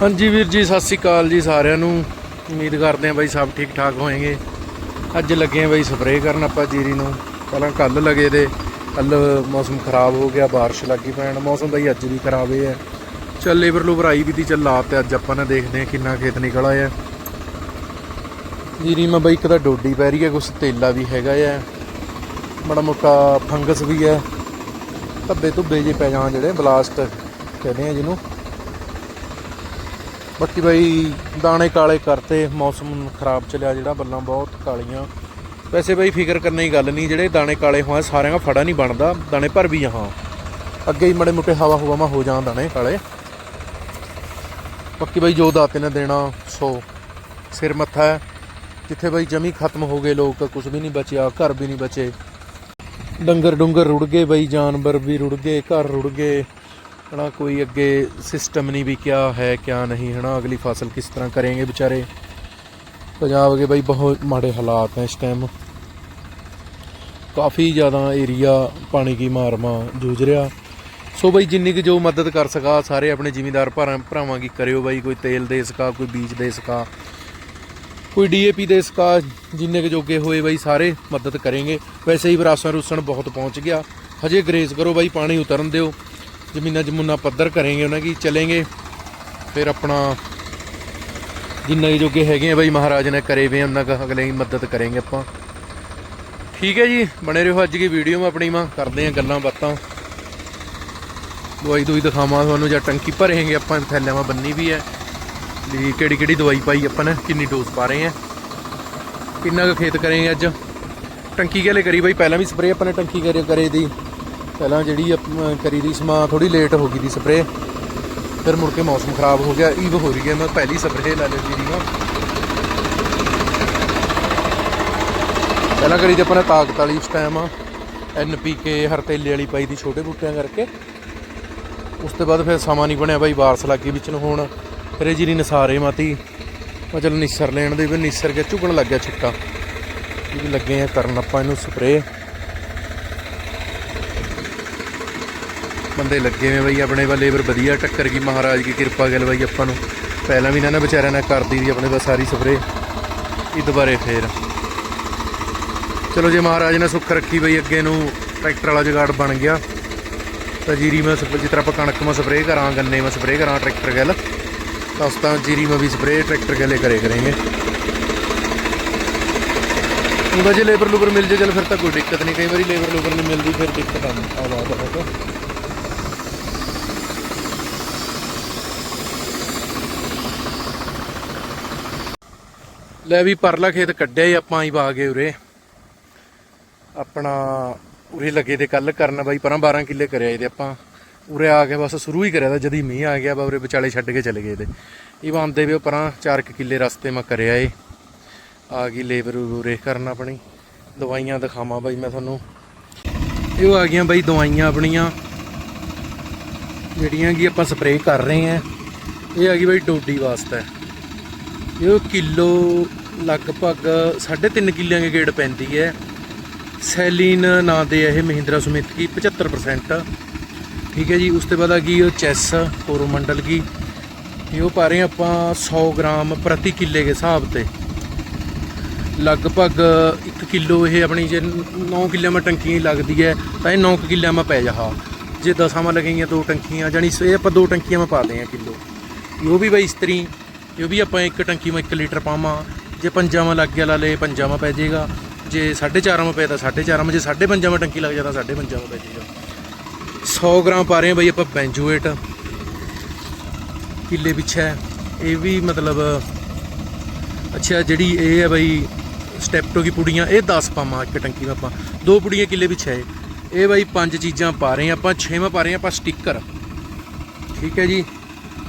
ਹਾਂਜੀ ਵੀਰ ਜੀ, ਸਤਿ ਸ੍ਰੀ ਅਕਾਲ ਜੀ ਸਾਰਿਆਂ ਨੂੰ। ਉਮੀਦ ਕਰਦੇ ਹਾਂ ਬਾਈ ਸਭ ਠੀਕ ਠਾਕ ਹੋਏਗੇ। ਅੱਜ ਲੱਗੇ ਹਾਂ ਬਾਈ ਸਪਰੇਅ ਕਰਨ ਆਪਾਂ ਜੀਰੀ ਨੂੰ। ਪਹਿਲਾਂ ਕੱਲ ਲਗੇ ਦੇ ਕੱਲ ਮੌਸਮ ਖਰਾਬ ਹੋ ਗਿਆ, ਬਾਰਿਸ਼ ਲੱਗੀ ਪੈਣ। ਮੌਸਮ ਬਾਈ ਅੱਜ ਵੀ ਖਰਾਬ ਹੈ ਚੱਲ ਲੇਬਰ ਲੂਬਰ ਆਈ ਵੀ ਤੀ, ਚੱਲ ਲਾ ਤੇ ਅੱਜ ਆਪਾਂ ਨੇ ਦੇਖਦੇ ਹਾਂ ਕਿੰਨਾ ਖੇਤ ਨਿਕਲ ਆਇਆ। ਜੀਰੀ ਮੈਂ ਬਾਈ ਇੱਕ ਤਾਂ ਡੋਡੀ ਪੈ ਰਹੀ ਹੈ, ਕੁਛ ਤੇਲਾ ਵੀ ਹੈਗਾ ਆ। ਬੜਾ ਮੋਟਾ ਫੰਗਸ ਵੀ ਹੈ। ਧੱਬੇ ਧੁੱਬੇ ਜੇ ਪੈ ਜਾਣ ਜਿਹੜੇ, ਬਲਾਸਟ ਕਹਿੰਦੇ ਆ ਜਿਹਨੂੰ। ਬਾਕੀ ਬਾਈ ਦਾਣੇ ਕਾਲੇ ਕਰਤੇ, ਮੌਸਮ ਖਰਾਬ ਚੱਲਿਆ ਜਿਹੜਾ, ਬੱਲਾਂ ਬਹੁਤ ਕਾਲੀਆਂ। ਵੈਸੇ ਬਾਈ ਫਿਕਰ ਕਰਨ ਦੀ ਗੱਲ ਨਹੀਂ, ਜਿਹੜੇ ਦਾਣੇ ਕਾਲੇ ਹੋਏ ਸਾਰਿਆਂ ਦਾ ਫੜਾ ਨਹੀਂ ਬਣਦਾ, ਦਾਣੇ ਭਰ ਵੀ ਹਾਂ। ਅੱਗੇ ਹੀ ਮੜੇ ਮੁੱਟੇ ਹਵਾ ਹੁਵਾ ਮਾ ਹੋ ਜਾਣ ਦਾਣੇ ਕਾਲੇ। ਬਾਕੀ ਬਾਈ ਜੋ ਦਾਤੇ ਨੇ ਦੇਣਾ, ਸੋ। ਸਿਰ ਮੱਥਾ ਹੈ, ਜਿੱਥੇ ਬਾਈ ਜਮੀ ਖਤਮ ਹੋ ਗਏ ਲੋਕ ਕੁਝ ਵੀ ਨਹੀਂ ਬਚਿਆ, ਘਰ ਵੀ ਨਹੀਂ ਬਚੇ। ਡੰਗਰ ਡੁੰਗਰ ਰੁੜ ਗਏ ਬਈ, ਜਾਨਵਰ ਵੀ ਰੁੜ ਗਏ, ਘਰ ਰੁੜ ਗਏ। ਹਨਾ, ਕੋਈ ਅੱਗੇ ਸਿਸਟਮ ਨਹੀਂ ਵੀ ਕਿਆ ਹੈ, ਕਿਆ ਨਹੀਂ, ਹਨਾ, ਅਗਲੀ ਫਸਲ ਕਿਸ ਤਰ੍ਹਾਂ ਕਰੇਗੇ ਵਿਚਾਰੇ। ਪੰਜਾਬ ਦੇ ਬਈ ਬਹੁਤ ਮਾੜੇ ਹਾਲਾਤ ਹੈ ਇਸ ਟਾਈਮ ਕਾਫੀ ਜ਼ਿਆਦਾ ਏਰੀਆ ਪਾਣੀ ਦੀ ਮਾਰਮਾ ਜੂਝ ਰਿਹਾ। ਸੋ ਬਈ ਜਿੰਨੀ ਕਿ ਜੋ ਮਦਦ ਕਰ ਸਕਾ, ਸਾਰੇ ਆਪਣੇ ਜ਼ਿਮੀਂਦਾਰ ਭਰਾਵਾਂ ਕੀ ਕਰਿਓ ਬਈ, ਕੋਈ ਤੇਲ ਦੇ ਸਕਾ, ਕੋਈ ਬੀਜ ਦੇ ਸਕਾ, ਕੋਈ ਡੀਏਪੀ ਦੇ ਸਕਾ, ਜਿੰਨੇ ਕਿ ਜੋਗੇ ਹੋਏ ਬਈ ਸਾਰੇ ਮਦਦ ਕਰੇਗੇ। ਵੈਸੇ ਹੀ ਬਰਾਸਾਂ ਰੂਸਣ ਬਹੁਤ ਪਹੁੰਚ ਗਿਆ। ਹਜੇ ਗਰੇਜ਼ ਕਰੋ ਬਾਈ, ਪਾਣੀ ਉਤਰਨ ਦਿਓ। ਜ਼ਮੀਨਾਂ ज़मीना ਪੱਧਰ पद्धर ਉਹਨਾਂ उन्हें ਚਲੇਗੇ। ਫਿਰ ਆਪਣਾ ਜਿੰਨਾ ਹੀ ਜੋਗੇ ਹੈਗੇ ਆ ਬਾਈ, ਮਹਾਰਾਜ ਨੇ ਕਰੇ ਵੇ, ਉਹਨਾਂ ਦਾ ਅਗਲੇ ਹੀ ਮਦਦ ਕਰਾਂਗੇ ਆਪਾਂ। ਠੀਕ ਹੈ ਜੀ, ਬਣੇ ਰਹੋ ਅੱਜ ਦੀ ਵੀਡੀਓ ਮੈਂ ਆਪਣੀ, ਮਾਂ ਕਰਦੇ ਆ ਗੱਲਾਂ ਬਾਤਾਂ। ਦਵਾਈ ਦੂਈ ਦਿਖਾਵਾਂ ਤੁਹਾਨੂੰ, ਜਾਂ ਟੰਕੀ ਭਰੇਗੇ ਆਪਾਂ, ਥੈਲਿਆਂ ਮਾ ਬੰਨੀ ਵੀ ਹੈ। ਵੀ ਕਿਹੜੀ ਕਿਹੜੀ ਦਵਾਈ ਪਾਈ ਆਪਾਂ ਨੇ, ਕਿੰਨੀ ਡੋਜ਼ ਪਾ ਰਹੇ ਆ ਕਿੰਨਾ ਕੁ ਖੇਤ ਕਰਾਂਗੇ ਅੱਜ। ਟੰਕੀ ਕਿਹਲੇ ਕਰੀ ਬਾਈ? ਪਹਿਲਾਂ ਵੀ ਸਪਰੇ ਆਪਾਂ ਨੇ ਟੰਕੀ ਕਰੇ ਕਰੇ ਦੀ। ਪਹਿਲਾਂ ਜਿਹੜੀ ਆਪਾਂ ਕਰੀ ਦੀ ਸਮਾਂ ਥੋੜੀ ਲੇਟ ਹੋ ਗਈ ਦੀ ਸਪਰੇਅ ਫਿਰ ਮੁੜ ਕੇ ਮੌਸਮ ਖਰਾਬ ਹੋ ਗਿਆ ਈਵ ਹੋ ਰਹੀ ਹੈ, ਮੈਂ ਪਹਿਲੀ ਸਪਰੇਅ ਲਾ ਲਈ ਜੀਰੀ ਨਾਲ ਪਹਿਲਾਂ ਕਰੀ ਤੇ ਆਪਾਂ ਨੇ ਤਾਕਤ ਵਾਲੀ ਇਸ ਟਾਈਮ ਐਨਪੀਕੇ ਹਰਤੇਲੇ ਵਾਲੀ ਪਾਈ ਦੀ ਛੋਟੇ ਬੂਟਿਆਂ ਕਰਕੇ। ਉਸ ਤੋਂ ਬਾਅਦ ਫਿਰ ਸਮਾਂ ਨਹੀਂ ਬਣਿਆ ਬਾਈ ਬਾਰਸ ਲੱਗੀ ਵਿੱਚ ਨੂੰ ਹੁਣ। ਫਿਰ ਇਹ ਜਿਹੜੀ ਨਸਾਰੇ ਮਾਤੀ, ਮੈਂ ਚਲ ਨਿਸਰ ਲੈਣ ਦੇ ਵੀ, ਨਿਸਰ ਕੇ ਝੁਕਣ ਲੱਗ ਗਿਆ ਛਿੱਟਾ। ਇਹ ਲੱਗੇ ਆ ਕਰਨ ਆਪਾਂ ਇਹਨੂੰ ਸਪਰੇਅ ਬੰਦੇ ਲੱਗੇ ਨੇ ਬਈ, ਆਪਣੇ ਵਾ ਲੇਬਰ ਵਧੀਆ ਟੱਕਰ ਗਈ। ਮਹਾਰਾਜ ਦੀ ਕਿਰਪਾ ਗੱਲ ਬਈ ਆਪਾਂ ਨੂੰ। ਪਹਿਲਾਂ ਵੀ ਇਹਨਾਂ ਨੇ ਵਿਚਾਰਿਆਂ ਨੇ ਕਰਦੀ ਦੀ ਆਪਣੇ ਵਾ ਸਾਰੀ ਸਪਰੇਅ। ਇਹ ਦੁਬਾਰੇ ਫੇਰ। ਚਲੋ ਜੇ ਮਹਾਰਾਜ ਨੇ ਸੁੱਖ ਰੱਖੀ ਬਈ, ਅੱਗੇ ਨੂੰ ਟਰੈਕਟਰ ਵਾਲਾ ਜੁਗਾੜ ਬਣ ਗਿਆ। ਤਾਂ ਜੀਰੀ ਮੈਂ ਸਪ- ਜਿਸ ਤਰ੍ਹਾਂ ਆਪਾਂ ਕਣਕ ਮੈਂ ਸਪਰੇਅ ਕਰਾਂ, ਗੰਨੇ ਮੈਂ ਸਪਰੇਅ ਕਰਾਂ ਟਰੈਕਟਰ ਗੱਲ ਤਾਂ ਉਸ ਤਾਂ ਜੀਰੀ ਮੈਂ ਵੀ ਸਪਰੇਅ ਟਰੈਕਟਰ ਗਲੇ ਕਰੇ ਕਰਾਂਗੇ। ਉਹਦਾ ਜੇ ਲੇਬਰ ਲੂਬਰ ਮਿਲ ਜੇ, ਚਲ ਫਿਰ ਤਾਂ ਕੋਈ ਦਿੱਕਤ ਨਹੀਂ। ਕਈ ਵਾਰੀ ਲੇਬਰ ਲੂਬਰ ਨਹੀਂ ਮਿਲਦੀ, ਫਿਰ ਦਿੱਕਤ ਆ ਆ ਬਾਤ ਲੈ ਵੀ ਪਰਲਾ ਖੇਤ ਕੱਢਿਆ ਹੀ ਆਪਾਂ ਹੀ ਪਾ ਗਏ ਉਰੇ। ਆਪਣਾ ਉਰੇ ਲੱਗੇ ਤੇ ਕੱਲ ਕਰਨ ਬਾਈ, ਪਰਾਂ 12 ਕਿੱਲੇ ਕਰਿਆ ਇਹਦੇ ਆਪਾਂ। ਉਰੇ ਆ ਕੇ ਬਸ ਸ਼ੁਰੂ ਹੀ ਕਰਿਆ ਤਾਂ, ਜਦੀ ਮੀਂਹ ਆ ਗਿਆ ਬਾ ਉਰੇ ਵਿਚਾਲੇ ਛੱਡ ਕੇ ਚਲੇ ਗਏ ਇਹਦੇ। ਇਹ ਬੰਦੇ ਵੀ ਉਹ ਪਰਾਂ 4 ਕਿੱਲੇ ਰਸਤੇ ਮੈਂ ਕਰਿਆ ਏ। ਆ ਗਈ ਲੇਬਰ ਉਰੇ ਕਰਨ ਆਪਣੀ। ਦਵਾਈਆਂ ਦਿਖਾਵਾਂ ਬਾਈ ਮੈਂ ਤੁਹਾਨੂੰ। ਇਹ ਆ ਗਈਆਂ ਬਾਈ ਦਵਾਈਆਂ ਆਪਣੀਆਂ, ਜਿਹੜੀਆਂ ਕਿ ਆਪਾਂ ਸਪਰੇਅ ਕਰ ਰਹੇ ਆਂ। ਇਹ ਆ ਗਈ ਬਾਈ ਡੋਡੀ ਵਾਸਤੇ। ਇਹ ਕਿਲੋ ਲਗਭਗ 3.5 ਕਿੱਲਿਆਂ ਦੇ ਗੇੜ ਪੈਂਦੀ ਹੈ। ਸੈਲੀਨ ਨਾਂ ਦੇ ਇਹ ਮਹਿੰਦਰਾ ਸੁਮਿਤ ਕੀ 75% ਠੀਕ ਹੈ ਜੀ, ਉਸ ਤੋਂ ਬਾਅਦ ਆ ਗਈ ਉਹ ਚੈਸ, ਕੋਰੋਮੰਡਲ ਕੀ। ਇਹ ਉਹ ਪਾ ਰਹੇ ਹਾਂ ਆਪਾਂ 100 ਗ੍ਰਾਮ ਪ੍ਰਤੀ ਕਿੱਲੇ ਦੇ ਹਿਸਾਬ ਤੇ। ਲਗਭਗ 1 ਕਿਲੋ ਇਹ ਆਪਣੀ ਜੇ 9 ਕਿੱਲਿਆਂ ਮਾ ਟੰਕੀ ਲੱਗਦੀ ਹੈ, ਤਾਂ ਇਹ 9 ਕਿੱਲਿਆਂ ਮਾ ਪੈ ਜਾਹਾ। ਜੇ ਦਸਾਂ ਮਾ ਲੱਗੀਆਂ ਦੋ ਟੰਕੀਆਂ ਜਾਨੀ ਇਹ ਆਪਾਂ ਦੋ ਟੰਕੀਆਂ ਮਾ ਪਾ ਦੇ ਆ ਕਿਲੋ। ਇਹ ਵੀ ਬਈ ਇਸਤਰੀ, ਇਹ ਵੀ ਆਪਾਂ ਇੱਕ ਟੰਕੀ ਮਾ 1 ਲੀਟਰ ਪਾਵਾਂ। ਜੇ ਪੰਜਾਂ ਲੱਗ ਗਿਆ ਲਾ ਲੇ ਪੰਜਾਂ ਪੈ ਜਾਏਗਾ। ਜੇ 4.5 ਮਾ ਪਿਆ ਤਾਂ 4.5 ਮਾ ਜੇ 5.5 ਮਾ ਟੰਕੀ ਲੱਗ ਜਾਂਦਾ 5.5 ਮਾ ਪੈ ਜਾਏਗਾ। 100 ਗ੍ਰਾਮ ਪਾ ਰਹੇ ਹਾਂ ਬਈ ਆਪਾਂ ਬੈਂਜੂਏਟ। ਕਿੱਲੇ ਪਿੱਛੇ ਇਹ ਵੀ ਮਤਲਬ, ਅੱਛਾ, ਜਿਹੜੀ ਇਹ ਹੈ ਬਈ ਸਟੈਪਟੋ ਕੀ ਪੁੜੀਆਂ, ਇਹ 10 ਪਾਵਾਂ ਇੱਕ ਟੰਕੀ ਵਿੱਚ ਆਪਾਂ। ਦੋ ਪੁੜੀਆਂ ਕਿੱਲੇ ਵਿੱਚ ਹੈ। ਇਹ ਬਾਈ ਪੰਜ ਚੀਜ਼ਾਂ ਪਾ ਰਹੇ ਹਾਂ ਆਪਾਂ, ਛੇਵਾਂ ਪਾ ਰਹੇ ਹਾਂ ਆਪਾਂ ਸਟicker ਠੀਕ ਹੈ ਜੀ।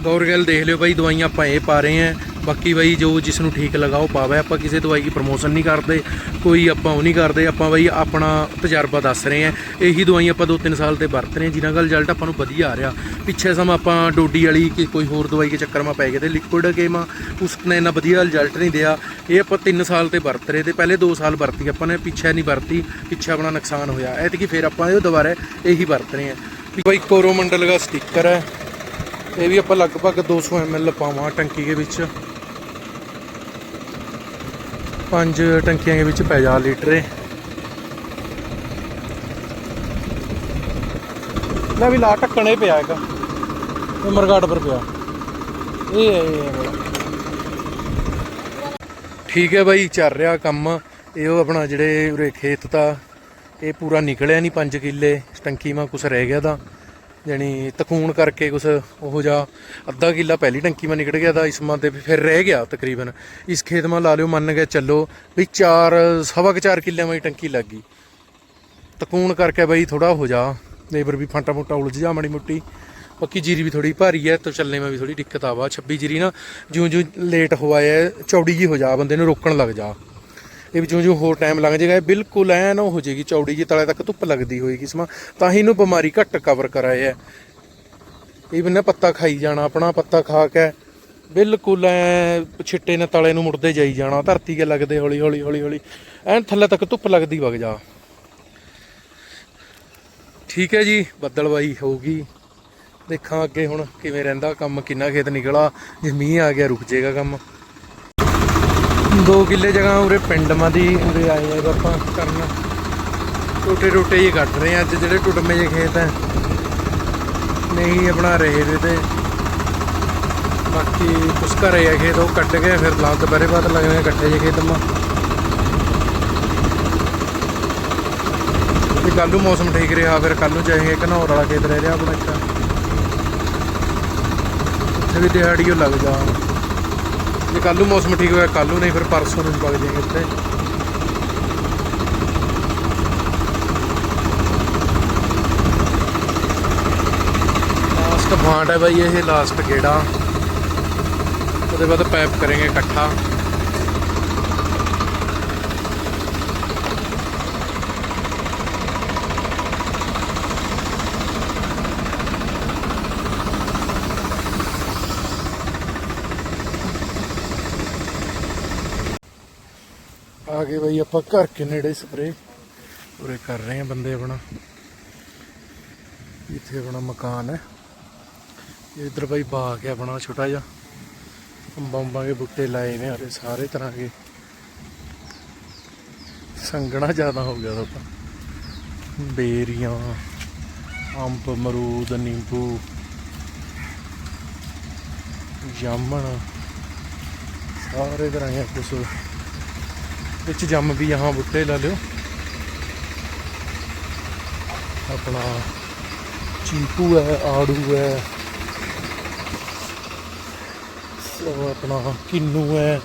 ਗੌਰਗਲ ਦੇਖ ਲਿਓ ਬਾਈ, ਦਵਾਈਆਂ ਆਪਾਂ ਇਹ ਪਾ ਰਹੇ ਹਾਂ। ਬਾਕੀ ਬਾਈ ਜੋ ਜਿਸ ਨੂੰ ਠੀਕ ਲਗਾਓ ਪਾਵੇ, ਆਪਾਂ ਕਿਸੇ ਦਵਾਈ ਦੀ ਪ੍ਰਮੋਸ਼ਨ ਨਹੀਂ ਕਰਦੇ, ਕੋਈ ਆਪਾਂ ਉਹ ਨਹੀਂ ਕਰਦੇ, ਆਪਾਂ ਬਾਈ ਆਪਣਾ ਤਜਰਬਾ ਦੱਸ ਰਹੇ ਹਾਂ। ਇਹੀ ਦਵਾਈ ਆਪਾਂ 2-3 ਸਾਲ ਤੇ ਵਰਤ ਰਹੇ ਹਾਂ ਜਿਨ੍ਹਾਂ ਦਾ ਰਿਜ਼ਲਟ ਆਪਾਂ ਨੂੰ ਵਧੀਆ ਆ ਰਿਹਾ। ਪਿੱਛੇ ਸਮਾਂ ਆਪਾਂ ਡੋਡੀ ਵਾਲੀ ਕਿ ਕੋਈ ਹੋਰ ਦਵਾਈ ਦੇ ਚੱਕਰ ਮਾ ਪੈ ਗਏ ਤੇ ਲਿਕੁਇਡ ਗੇਮ ਉਸ ਨੇ ਇੰਨਾ ਵਧੀਆ ਰਿਜ਼ਲਟ ਨਹੀਂ ਦਿਆ। ਇਹ ਆਪਾਂ 3 ਸਾਲ ਤੇ ਵਰਤ ਰਹੇ ਤੇ ਪਹਿਲੇ 2 ਸਾਲ ਵਰਤੀ, ਆਪਾਂ ਨੇ ਪਿੱਛੇ ਨਹੀਂ ਵਰਤੀ, ਪਿੱਛੇ ਆਪਣਾ ਨੁਕਸਾਨ ਹੋਇਆ। ਐਤਕੀ ਫਿਰ ਆਪਾਂ ਇਹ ਦੁਬਾਰਾ ਇਹੀ ਵਰਤ ਰਹੇ ਹਾਂ। ਬਾਈ ਕੋਰੋਮੰਡਲ ਦਾ ਸਟicker ਹੈ। ਇਹ ਵੀ ਆਪਾਂ ਲਗਭਗ 200 ml ਪਾਵਾਂ ਟੰਕੀ ਦੇ ਵਿੱਚ। ਪੰਜ ਟੰਕੀਆਂ ਦੇ ਵਿੱਚ ਪੈ ਜਾ ਲੀਟਰ ਇਹ ਲੈ ਵੀ ਲਾ ਢੱਕਣੇ ਪਿਆ ਹੈਗਾ ਇਹ ਮਰਗਾਟ ਪਰ ਪਿਆ। ਇਹ ਹੈ ਇਹ। ਹੈ। ਠੀਕ ਹੈ ਬਾਈ ਚੱਲ ਰਿਹਾ ਕੰਮ। ਇਹ ਉਹ ਆਪਣਾ ਜਿਹੜੇ ਉਰੇ ਖੇਤ ਤਾਂ ਇਹ ਪੂਰਾ ਨਿਕਲਿਆ ਨਹੀਂ 5 ਕਿੱਲੇ ਟੰਕੀ ਮਾ ਕੁਛ ਰਹਿ ਗਿਆ ਤਾਂ। ਜਾਣੀ ਤਕੂਣ ਕਰਕੇ ਕੁਛ ਉਹ ਜਾ ਅੱਧਾ ਕਿੱਲਾ ਪਹਿਲੀ ਟੰਕੀ ਮਾ ਨਿਕਲ ਗਿਆ ਤਾਂ ਇਸ ਮਾਂ ਤੇ ਫਿਰ ਰਹਿ ਗਿਆ ਤਕਰੀਬਨ। ਇਸ ਖੇਤ ਮਾ ਲਾ ਲਿਓ, ਮੰਨ ਕੇ ਚੱਲੋ ਵੀ 4 ਸਵਾ ਕੁ 4 ਕਿੱਲਿਆਂ ਮਾ ਹੀ ਟੰਕੀ ਲੱਗ ਗਈ। ਤਕੂਣ ਕਰਕੇ ਬਈ ਥੋੜਾ ਹੋ ਜਾ ਲੇਬਰ ਵੀ ਫਾਂਟਾ ਮੋਟਾ ਉਲਝ ਜਾ ਮਾੜੀ ਮੁੱਟੀ। ਪੱਕੀ ਜੀਰੀ ਵੀ ਥੋੜੀ ਭਾਰੀ ਹੈ ਤਾਂ ਚੱਲਣੇ ਮੈਂ ਵੀ ਥੋੜੀ ਦਿੱਕਤ ਆਵਾ 26 ਜੀਰੀ ਨਾ ਜਿਉਂ ਜਿਉਂ ਲੇਟ ਹੋਇਆ ਹੈ ਚੌੜੀ ਜੀ ਹੋ ਜਾ, ਬੰਦੇ ਨੂੰ ਰੋਕਣ ਲੱਗ ਜਾ। ਇਹ ਵੀ ਜਿਉਂ ਜਿਉਂ ਹੋਰ ਟਾਈਮ ਲੰਘ ਜਾਏਗਾ, ਇਹ ਬਿਲਕੁਲ ਐਨ ਉਹ ਹੋ ਜਾਏਗੀ, ਚੌੜੀ ਜੀ ਤਲੇ ਤੱਕ ਧੁੱਪ ਲੱਗਦੀ ਹੋਏਗੀ ਸਮਾਂ ਤਾਂ ਹੀ ਇਹਨੂੰ ਬਿਮਾਰੀ ਘੱਟ ਕਵਰ ਕਰਾਏ ਹੈ। ਇਹ ਬੰਨਾ ਪੱਤਾ ਖਾਈ ਜਾਣਾ, ਆਪਣਾ ਪੱਤਾ ਖਾ ਕੇ ਬਿਲਕੁਲ ਐ ਛਿੱਟੇ ਨੇ ਤਲੇ ਨੂੰ ਮੁੜਦੇ ਜਾਈ ਜਾਣਾ, ਧਰਤੀ ਕੇ ਲੱਗਦੇ ਹੌਲੀ ਹੌਲੀ ਹੌਲੀ ਹੌਲੀ ਐਨ ਥੱਲੇ ਤੱਕ ਧੁੱਪ ਲੱਗਦੀ ਵਗ ਜਾ। ਠੀਕ ਹੈ ਜੀ ਬੱਦਲਵਾਈ ਹੋਊਗੀ। ਦੇਖਾਂ ਅੱਗੇ ਹੁਣ ਕਿਵੇਂ ਰਹਿੰਦਾ, ਕੰਮ ਕਿੰਨਾ ਖੇਤ ਨਿਕਲਾ, ਜੇ ਮੀਂਹ ਆ ਗਿਆ ਰੁਕ ਜਾਏਗਾ ਕੰਮ। ਦੋ ਕਿੱਲੇ ਜਗ੍ਹਾ ਉਰੇ ਪਿੰਡ ਮਾ ਦੀ ਉਰੇ ਆਏ ਆ ਆਪਾਂ ਕਰਨਾ। ਟੋਟੇ ਟੋਟੇ ਹੀ ਕੱਟ ਰਹੇ ਆ, ਅੱਜ ਜਿਹੜੇ ਟੁੱਟਮੇ ਜਿਹੇ ਖੇਤ ਹੈ ਨਹੀਂ ਆਪਣਾ ਰਹੇ ਦੇ ਤੇ। ਬਾਕੀ ਕੁਛ ਘਰੇ ਆ ਖੇਤ, ਉਹ ਕੱਟ ਗਏ ਫਿਰ ਲਾ ਦੁਪਹਿਰੇ ਬਾਅਦ ਲੱਗਣੇ ਕੱਟੇ ਇਕੱਠੇ ਜਿਹੇ ਖੇਤ ਮਾ। ਤੇ ਕੱਲ ਨੂੰ ਮੌਸਮ ਠੀਕ ਰਿਹਾ, ਫਿਰ ਕੱਲ ਨੂੰ ਜਾਏਗੇ ਘਨੌਰ ਵਾਲਾ ਖੇਤ ਰਹਿ ਰਿਹਾ ਆਪਣਾ ਇੱਕ। ਉੱਥੇ ਵੀ ਦਿਹਾੜੀ ਉਹ ਲੱਗ ਜਾ। ਜੇ ਕੱਲ ਨੂੰ ਮੌਸਮ ਠੀਕ ਹੋਇਆ ਕੱਲ ਨੂੰ ਨਹੀਂ, ਫਿਰ ਪਰਸੋਂ ਨੂੰ ਵਗ ਜਾਏਗੇ ਉੱਥੇ ਲਾਸਟ ਫਾਂਟ ਹੈ ਬਾਈ, ਇਹ ਲਾਸਟ ਗੇੜਾ ਉਹਦੇ ਬਾਅਦ ਪੈਪ ਕਰਾਂਗੇ ਇਕੱਠਾ। ਗਏ ਬਈ ਆਪਾਂ ਘਰ ਕੇ ਨੇੜੇ ਸਪਰੇ ਉਰੇ ਕਰ ਰਹੇ ਆ ਬੰਦੇ ਆਪਣਾ। ਇੱਥੇ ਆਪਣਾ ਮਕਾਨ ਹੈ। ਇਧਰ ਬਈ ਬਾਗ ਹੈ ਆਪਣਾ ਛੋਟਾ ਜਿਹਾ। ਅੰਬਾਂ ਅੰਬਾਂ ਦੇ ਬੂਟੇ ਲਾਏ ਨੇ ਹਰੇ ਸਾਰੇ ਤਰ੍ਹਾਂ ਦੇ ਸੰਗਣਾ ਜ਼ਿਆਦਾ ਹੋ ਗਿਆ ਤਾਂ ਬੇਰੀਆਂ, ਅੰਬ ਮਰੂਦ ਨਿੰਬੂ, ਜਾਮਣ, ਸਾਰੇ ਤਰ੍ਹਾਂ ਦੇ ਕੁਛ ਵਿੱਚ ਜੰਮ ਵੀ यहाँ ਬੁੱਟੇ ਲਾ ਲਿਓ। ਆਪਣਾ ਚੀਕੂ ਹੈ, ਆੜੂ ਹੈ। ਸੋ ਆਪਣਾ ਕਿੰਨੂ ਹੈ।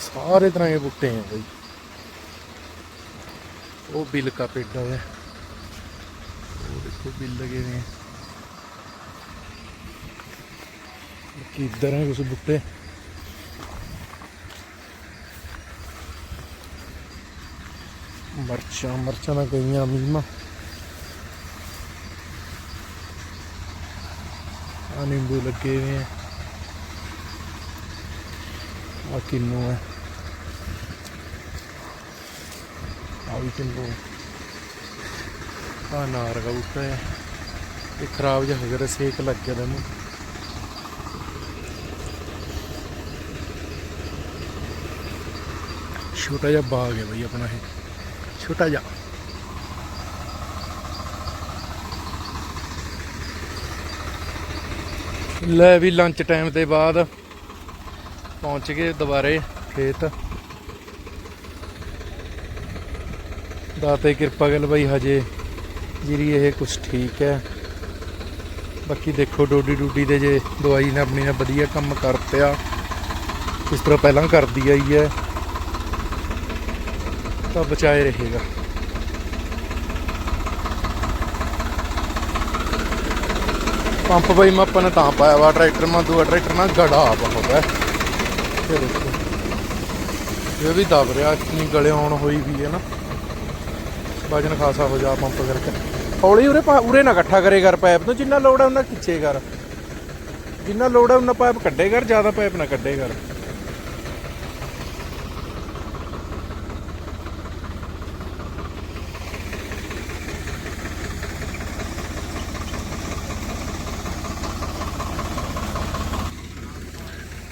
ਸਾਰੇ ਤਰ੍ਹਾਂ ਦੇ ਬੁੱਟੇ ਹੈ ਬਈ। ਉਹ ਬਿੱਲ ਕਾ ਪੇਡਾ ਹੈ। ਉਹ ਦੇਖੋ ਬਿੱਲ ਲਗੇ ਨੇ ਬਾਕੀ ਇੱਧਰ ਹੈ ਕੁਝ ਬੁੱਟੇ? ਮਰਚਾਂ ਮਰਚਾਂ ਦਾ ਗਈਆਂ ਮੀਮਾ ਆ ਨਿੰਬੂ ਲੱਗੇ ਹੋਏ ਆ। ਆ ਕਿੰਨੂ ਹੈ ਆ ਵੀ ਕਿੰਨੂ ਆ। ਨਾਰ ਦਾ ਹੈ ਇਹ ਖਰਾਬ ਜਿਹਾ ਹੋ ਗਿਆ ਸੇਕ ਲੱਗ ਗਿਆ ਤੈਨੂੰ। ਛੋਟਾ ਜਿਹਾ ਬਾਗ ਹੈ ਬਈ ਆਪਣਾ ਇਹ। ਛੋਟਾ ਜਿਹਾ। ਲੈ ਵੀ ਲੰਚ ਟਾਈਮ ਦੇ ਬਾਅਦ ਪਹੁੰਚ ਗਏ ਦੁਬਾਰੇ ਖੇਤ। ਦਾਤੇ ਕਿਰਪਾ ਗੱਲ ਬਈ ਹਜੇ ਜਿਹੜੀ ਇਹ ਕੁਛ ਠੀਕ ਹੈ। ਬਾਕੀ ਦੇਖੋ ਡੋਡੀ ਡੂਡੀ ਦੇ ਜੇ ਦਵਾਈ ਨੇ ਆਪਣੀ ਨੇ ਵਧੀਆ ਕੰਮ ਕਰਤਿਆ ਇਸ ਤਰ੍ਹਾਂ ਪਹਿਲਾਂ ਕਰਦੀ ਆਈ ਹੈ। ਤਾਂ ਬਚਾਏ ਰਹੇਗਾ। ਪੰਪ ਬਈ ਮੈਂ ਆਪਾਂ ਨੇ ਤਾਂ ਪਾਇਆ ਵਾ, ਟਰੈਕਟਰ ਮਾ ਦੂਆ ਟਰੈਕਟਰ ਨਾਲ ਗੜਾ ਬਹੁਤ ਹੈ ਇਹ ਦੇਖੋ, ਇਹ ਵੀ ਦਬ ਰਿਹਾ ਇਤਨੀ ਗਲੇ ਆਉਣ ਹੋਈ ਵੀ ਹੈ ਨਾ। ਵਜਨ ਖਾਸਾ ਹੋ ਜਾ ਪੰਪ ਕਰਕੇ। ਹੌਲੀ ਉਰੇ ਉਰੇ ਨਾ ਇਕੱਠਾ ਕਰੇ ਕਰ ਪਾਈਪ ਤੋਂ, ਜਿੰਨਾ ਲੋੜ ਹੈ ਉਹਨਾਂ ਖਿੱਚੇ ਕਰ। ਜਿੰਨਾ ਲੋੜ ਹੈ ਉਹਨਾਂ ਪਾਈਪ ਕੱਢੇ ਕਰ, ਜ਼ਿਆਦਾ ਪਾਈਪ ਨਾ ਕੱਢੇ ਕਰ।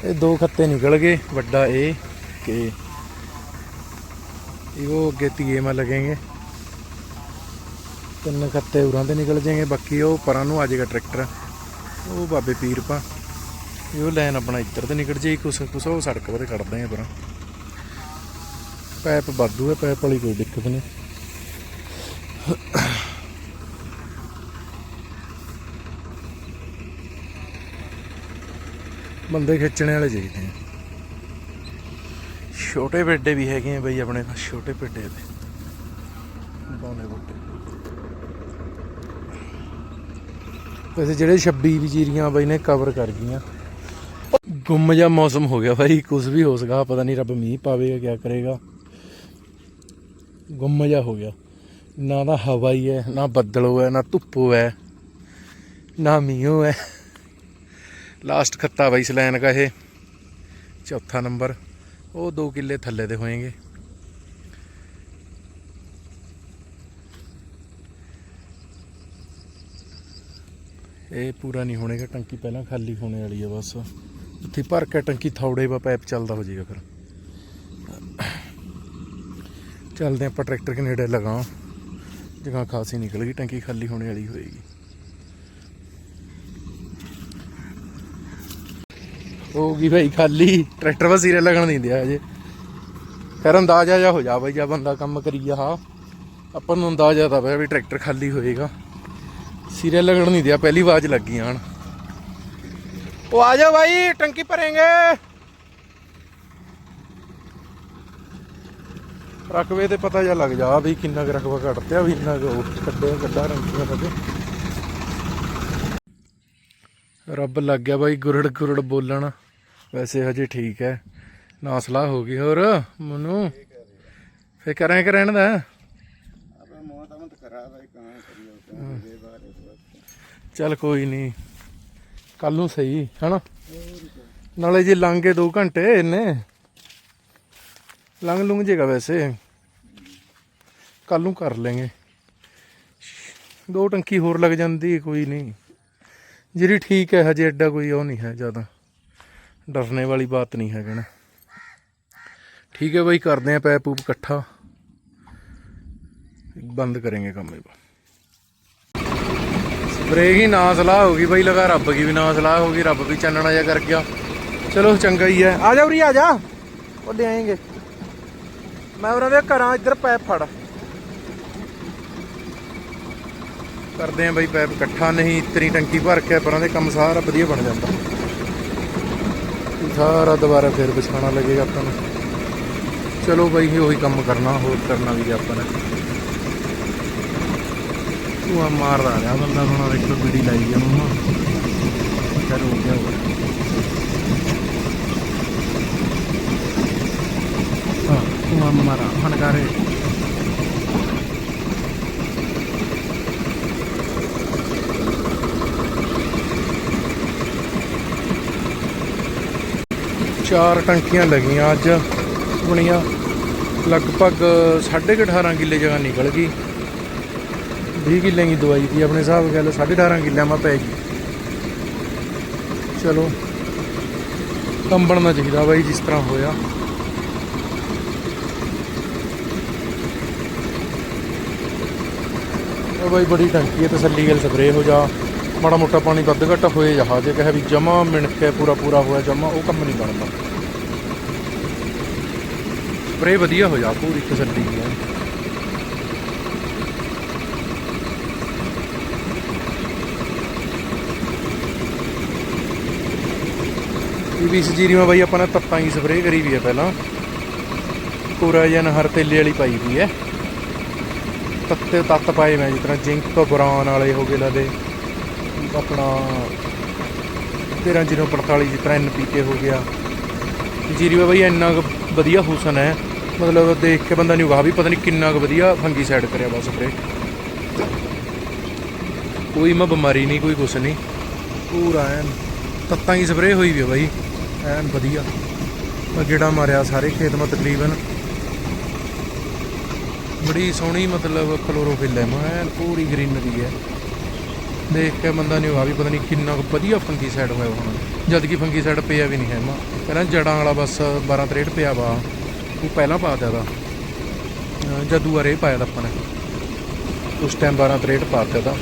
ਇਹ ਦੋ ਖੱਤੇ ਨਿਕਲ ਗਏ, ਵੱਡਾ ਇਹ ਕਿ ਇਹ ਉਹ ਅੱਗੇ ਤੀਏ ਮਾ ਲੱਗेंगे ਤਿੰਨ ਖੱਤੇ ਉਰਾਂ ਦੇ ਨਿਕਲ ਜਾਣਗੇ ਬਾਕੀ ਉਹ ਪਰਾਂ ਨੂੰ ਆ ਜਾਏਗਾ ਟਰੈਕਟਰ। ਉਹ ਬਾਬੇ ਪੀਰ ਪਾ ਇਹ ਲਾਈਨ ਆਪਣਾ ਇੱਧਰ ਤੇ ਨਿਕਲ ਜਾਈ ਕੁਛ ਕੁਛ ਉਹ ਸੜਕ ਉਹਦੇ ਕੱਢਦੇ ਆ ਪਰਾਂ। ਪੈਪ ਵਾਧੂ ਹੈ ਪੈਪ ਵਾਲੀ ਕੋਈ ਦਿੱਕਤ ਨਹੀਂ। ਬੰਦੇ ਖਿੱਚਣੇ ਵਾਲੇ ਚਾਹੀਦੇ ਆ। ਛੋਟੇ ਪੇਡੇ ਵੀ ਹੈਗੇ ਆ ਬਈ ਆਪਣੇ ਕੋਲ ਛੋਟੇ ਪੇਡੇ ਦੇ ਬੌਨੇ ਬੁੱਟੇ। ਵੈਸੇ ਜਿਹੜੇ 26 ਵਜੀਰੀਆਂ ਬਈ ਨੇ ਕਵਰ ਕਰ ਗਈਆਂ ਗੁੰਮ ਜਾ ਮੌਸਮ ਹੋ ਗਿਆ ਭਾਈ ਕੁਝ ਵੀ ਹੋ ਸਕਦਾ ਪਤਾ ਨਹੀਂ ਰੱਬ ਮੀਂਹ ਪਾਵੇਗਾ ਕਿਆ ਕਰੇਗਾ। ਗੁੰਮ ਜਾ ਹੋ ਗਿਆ। ਨਾ ਤਾਂ ਹਵਾ ਹੀ ਹੈ ਨਾ ਬੱਦਲ ਹੈ ਨਾ ਧੁੱਪ ਹੈ ਨਾ ਮੀਂਹ ਹੈ ਲਾਸਟ ਖੱਤਾ ਬਾਈ ਸਲੈਨ ਕਾ ਇਹ। ਚੌਥਾ ਨੰਬਰ। ਉਹ 2 ਕਿੱਲੇ ਥੱਲੇ ਦੇ ਹੋਏਗੇ। ਇਹ ਪੂਰਾ ਨਹੀਂ ਹੋਣੇਗਾ, ਟੰਕੀ ਪਹਿਲਾਂ ਖਾਲੀ ਹੋਣੇ ਵਾਲੀ ਹੈ ਬਸ। ਉੱਥੇ ਭਰ ਕੇ ਟੰਕੀ ਥੌੜੇ ਵਾ, ਪਾਈਪ ਚੱਲਦਾ ਹੋ ਜਾਏਗਾ ਫਿਰ। ਚੱਲਦੇ ਆਪਾਂ ਟਰੈਕਟਰ ਕੇ ਨੇੜੇ ਲਗਾਓ ਜਗ੍ਹਾ ਖਾਸੀ ਨਿਕਲ ਗਈ, ਟੰਕੀ ਖਾਲੀ ਹੋਣੇ ਵਾਲੀ ਹੋਏਗੀ। ਹੋ ਗਈ ਭਾਈ ਖਾਲੀ। ਟਰੈਕਟਰ ਵਾ ਸੀਰੇ ਲੱਗਣ ਨਹੀਂ ਦਿਆ ਅਜੇ ਫਿਰ ਅੰਦਾਜ਼ਾ ਜਾ ਹੋ ਜਾ ਬਈ, ਜਾਂ ਬੰਦਾ ਕੰਮ ਕਰੀ ਜਾ ਆਪਾਂ ਨੂੰ ਅੰਦਾਜ਼ਾ ਤਾਂ ਪਿਆ ਵੀ ਟਰੈਕਟਰ ਖਾਲੀ ਹੋਏਗਾ। ਸੀਰੇ ਲੱਗਣ ਨਹੀਂ ਦਿਆ, ਪਹਿਲੀ ਆਵਾਜ਼ ਲੱਗੀ ਆਣ ਉਹ ਆ ਜਾ ਭਾਈ ਟੰਕੀ ਭरेंगे ਰਕਬੇ ਤੇ ਪਤਾ ਜਾ ਲੱਗ ਜਾ ਵੀ ਕਿੰਨਾ ਕੁ ਰਕਬਾ ਘਟਤਿਆ ਵੀ ਇੰਨਾ ਕੱਢਿਆ ਕੱਢਾ ਰੰਗੀਆਂ ਪਤੇ। ਰੱਬ ਲੱਗ ਗਿਆ ਬਾਈ ਗੁਰੜ ਗੁਰੜ ਬੋਲਣ। ਵੈਸੇ ਹਜੇ ਠੀਕ ਹੈ। ਨਾ ਸਲਾਹ ਹੋ ਗਈ। ਹੋਰ ਮਨੂ? ਫੇ ਕਰਾਂ ਕਿ ਰਹਿਣ ਦਾ? ਚੱਲ ਕੋਈ ਨਹੀਂ। ਕੱਲ ਨੂੰ ਸਹੀ ਹਨਾ? ਨਾਲੇ ਜੇ ਲੰਘ ਲੰਘੇ 2 ਘੰਟੇ ਇਹਨੇ ਲੰਘ ਲੁੰਘ ਜੇਗਾ ਵੈਸੇ। ਕੱਲ ਨੂੰ ਕਰ ਲਾਂਗੇ ਦੋ ਟੰਕੀ ਹੋਰ ਲੱਗ ਜਾਂਦੀ ਕੋਈ ਨਹੀਂ। ਜਿਹੜੀ ਠੀਕ ਹੈ, ਹਜੇ ਐਡਾ ਕੋਈ ਉਹ ਨਹੀਂ ਹੈ ਜ਼ਿਆਦਾ। ਡਰਨੇ ਵਾਲੀ ਬਾਤ ਨਹੀਂ ਹੈ ਕਹਿਣਾ ਠੀਕ ਹੈ ਬਾਈ, ਕਰਦੇ ਆ ਪੈਪ ਪੂਪ ਇਕੱਠਾ। ਬੰਦ ਕरेंगे ਕੰਮ ਇਹ ਬ੍ਰੇਕ ਹੀ ਨਾ ਸਲਾਹ ਹੋ ਗਈ ਬਈ, ਲਗਾ ਰੱਬ ਕੀ ਵੀ ਨਾ ਸਲਾਹ ਹੋ ਗਈ, ਰੱਬ ਵੀ ਚਾਨਣਾ ਜਾ ਕਰ ਗਿਆ। ਚਲੋ, ਚੰਗਾ ਹੀ ਹੈ। ਆ ਜਾ ਉਰੀ, ਆ ਜਾ। ਉਹ ਲੈ ਆਏਗੇ ਮੈਂ ਉਹਨਾਂ ਦੇ ਘਰਾਂ ਇੱਧਰ ਪੈਪ ਫੜ। ਕਰਦੇ ਆ ਬਈ ਪੈਪ ਇਕੱਠਾ ਨਹੀਂ ਇਤਨੀ ਟੰਕੀ ਭਰ ਕੇ ਪਰਾਂ ਦੇ ਕੰਮ ਸਾਰਾ ਵਧੀਆ ਬਣ ਜਾਂਦਾ। ਸਾਰਾ ਦੁਬਾਰਾ ਫੇਰ ਵਿਛਾਣਾ ਲੱਗੇਗਾ ਆਪਾਂ ਨੂੰ। ਚਲੋ ਬਈ, ਇਹ ਉਹੀ ਕੰਮ ਕਰਨਾ, ਹੋਰ ਕਰਨਾ ਵੀ ਆਪਾਂ ਨੇ। ਧੂਆ ਮਾਰਦਾ ਰਿਹਾ ਬੰਦਾ ਹੁਣ, ਦੇਖੋ ਬੀੜੀ ਲਾਈ ਗਿਆ ਮੰਮਾ ਕਰ ਹੋ ਗਿਆ ਹਾਂ ਧੂਆ ਮਾਰਾ ਹੁਣ ਚਾਰ ਟੰਕੀਆਂ ਲੱਗੀਆਂ ਅੱਜ। ਬਣੀਆਂ ਲਗਭਗ 18.5 ਕਿੱਲੇ ਜਗ੍ਹਾ ਨਿਕਲ ਗਈ। 20 ਕਿੱਲੇ ਦੀ ਦਵਾਈ ਦੀ ਆਪਣੇ ਹਿਸਾਬ ਗੱਲ 18.5 ਕਿੱਲਿਆਂ ਮਾ ਪੈ ਗਈ। ਚਲੋ, ਕੰਬਣ ਨਾ ਚਾਹੀਦਾ ਬਾਈ ਜਿਸ ਤਰ੍ਹਾਂ ਹੋਇਆ। ਉਹ ਬਾਈ ਬੜੀ ਟੰਕੀ ਹੈ, ਤਸੱਲੀ ਗੱਲ ਸਪਰੇ ਹੋ ਜਾ। ਮਾੜਾ ਮੋਟਾ ਪਾਣੀ ਵੱਧ ਘੱਟ ਹੋਏ ਜਾ ਜੇ ਕਹੇ ਵੀ ਜਮਾ ਮਿਣ ਕੇ ਪੂਰਾ ਪੂਰਾ ਹੋਇਆ ਜਮਾ ਉਹ ਕੰਮ ਨਹੀਂ ਬਣਦਾ। ਸਪਰੇ ਵਧੀਆ ਹੋ ਜਾ ਪੂਰੀ ਤਸੱਲੀ ਹੈ ਇਹ ਵੀ ਇਸ ਜੀਰੀ ਮਾ ਬਾਈ, ਆਪਾਂ ਨੇ ਤੱਤਾਂ ਹੀ ਸਪਰੇ ਕਰੀ ਵੀ ਹੈ ਪਹਿਲਾਂ। ਪੂਰਾ ਹਰ ਤੇਲੇ ਵਾਲੀ ਪਾਈ ਵੀ ਹੈ ਤੱਤੇ ਤੱਤ ਪਾਏ ਮੈਂ, ਜਿਸ ਤਰ੍ਹਾਂ ਜਿੰਕ ਬਰਾਨ ਵਾਲੇ ਹੋ ਗਏ ਲਾਦੇ। ਆਪਣਾ 13045 ਜਿਸ ਤਰ੍ਹਾਂ ਐਨਪੀਕੇ ਹੋ ਗਿਆ। ਜੀਰੀ ਮਾ ਬਾਈ ਇੰਨਾ ਕੁ ਵਧੀਆ ਹੁਸਨ ਹੈ। ਮਤਲਬ ਦੇਖ ਕੇ ਬੰਦਾ ਨਹੀਂ ਉਗਾ ਵੀ ਪਤਾ ਨਹੀਂ ਕਿੰਨਾ ਕੁ ਵਧੀਆ ਫੰਗੀ ਸਾਈਡ ਕਰਿਆ ਬਸ ਸਪਰੇ ਕੋਈ ਮੈਂ ਬਿਮਾਰੀ ਨਹੀਂ, ਕੋਈ ਕੁਛ ਨਹੀਂ। ਪੂਰਾ ਐਨ ਤੱਤਾਂ ਹੀ ਸਪਰੇ ਹੋਈ ਵੀ ਆ ਬਾਈ। ਐਨ ਵਧੀਆ। ਮੈਂ ਗੇੜਾ ਮਾਰਿਆ ਸਾਰੇ ਖੇਤ ਮਾ ਤਕਰੀਬਨ। ਬੜੀ ਸੋਹਣੀ ਮਤਲਬ ਕਲੋਰੋਫਿਲ ਹੈ। ਮੈਂ ਐਨ ਪੂਰੀ ਗ੍ਰੀਨਰੀ ਹੈ। ਦੇਖ ਕੇ ਬੰਦਾ ਨਹੀਂ ਆ ਵੀ ਪਤਾ ਨਹੀਂ ਕਿੰਨਾ ਕੁ ਵਧੀਆ ਫੰਗੀ ਸਾਈਡ ਹੋਇਆ ਹੁਣ। ਜਦ ਕਿ ਫੰਗੀ ਸਾਈਡ ਪਿਆ ਵੀ ਨਹੀਂ ਹੈ, ਮਾ ਪਹਿਲਾਂ ਜੜਾਂ ਵਾਲਾ ਬਸ 12 63 ਪਿਆ ਵਾ। ਉਹ ਪਹਿਲਾਂ ਪਾ ਦਿਆ ਦਾ ਜਦੂ ਰੇ ਪਾਇਆ ਦਾ ਆਪਾਂ ਨੇ। ਉਸ ਟਾਈਮ 12 63 ਪਾ ਦਿੱਤਾ ਦਾ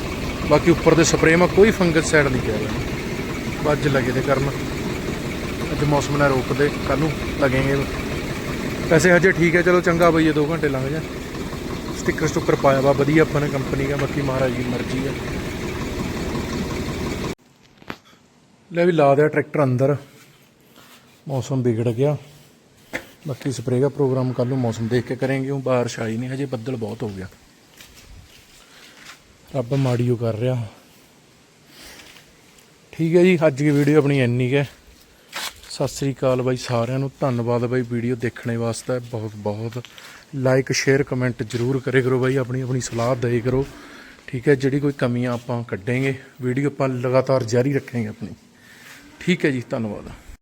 ਬਾਕੀ ਉੱਪਰ ਦੇ ਸਪਰੇਅ ਮਾ ਕੋਈ ਫੰਗਸ ਸਾਈਡ ਨਹੀਂ ਪਿਆ ਹੋਇਆ। ਵੱਜ ਲੱਗੇ ਤੇ ਕਰਨ ਅੱਜ ਮੌਸਮ ਨਾਲ ਰੋਕਦੇ ਕੱਲ ਨੂੰ ਲੱਗेंगे ਵੈਸੇ ਹਜੇ ਠੀਕ ਹੈ, ਚਲੋ ਚੰਗਾ ਬਈ, ਇਹ 2 ਘੰਟੇ ਲੰਘ ਜਾ ਸਟicker ਸਟੁੱਕਰ ਪਾਇਆ ਵਾ, ਵਧੀਆ ਆਪਾਂ ਨੇ ਕੰਪਨੀ ਦਾ, ਬਾਕੀ ਮਹਾਰਾਜ ਦੀ ਮਰਜ਼ੀ ਹੈ। ਲੈ ਵੀ ਲਾ ਦਿਆ ਟਰੈਕਟਰ ਅੰਦਰ। ਮੌਸਮ ਵਿਗੜ ਗਿਆ। ਬਾਕੀ ਸਪਰੇਅ ਦਾ ਪ੍ਰੋਗਰਾਮ ਕੱਲ ਨੂੰ ਮੌਸਮ ਦੇਖ ਕੇ ਕਰਾਂਗੇ। ਉਹ ਬਾਰਿਸ਼ ਆਈ ਨਹੀਂ, ਹਜੇ ਬੱਦਲ ਬਹੁਤ ਹੋ ਗਿਆ। ਰੱਬ ਮਾੜੀਓ ਕਰ ਰਿਹਾ। ਠੀਕ ਹੈ ਜੀ, ਅੱਜ ਦੀ ਵੀਡੀਓ ਆਪਣੀ ਇੰਨੀ ਹੈ। ਸਤਿ ਸ੍ਰੀ ਅਕਾਲ ਬਾਈ ਸਾਰਿਆਂ ਨੂੰ। ਧੰਨਵਾਦ ਬਾਈ ਵੀਡੀਓ ਦੇਖਣੇ ਵਾਸਤੇ। ਬਹੁਤ ਬਹੁਤ ਲਾਈਕ ਸ਼ੇਅਰ ਕਮੈਂਟ ਜਰੂਰ ਕਰੇ ਕਰੋ ਬਾਈ। ਆਪਣੀ ਆਪਣੀ ਸਲਾਹ ਦੇ ਕਰੋ। ਠੀਕ ਹੈ, ਜਿਹੜੀ ਕੋਈ ਕਮੀਆਂ ਆਪਾਂ ਕੱਢਾਂਗੇ। ਵੀਡੀਓ ਆਪਾਂ ਲਗਾਤਾਰ ਜਾਰੀ ਰੱਖਾਂਗੇ ਆਪਣੀ। ਠੀਕ ਹੈ ਜੀ ਧੰਨਵਾਦ।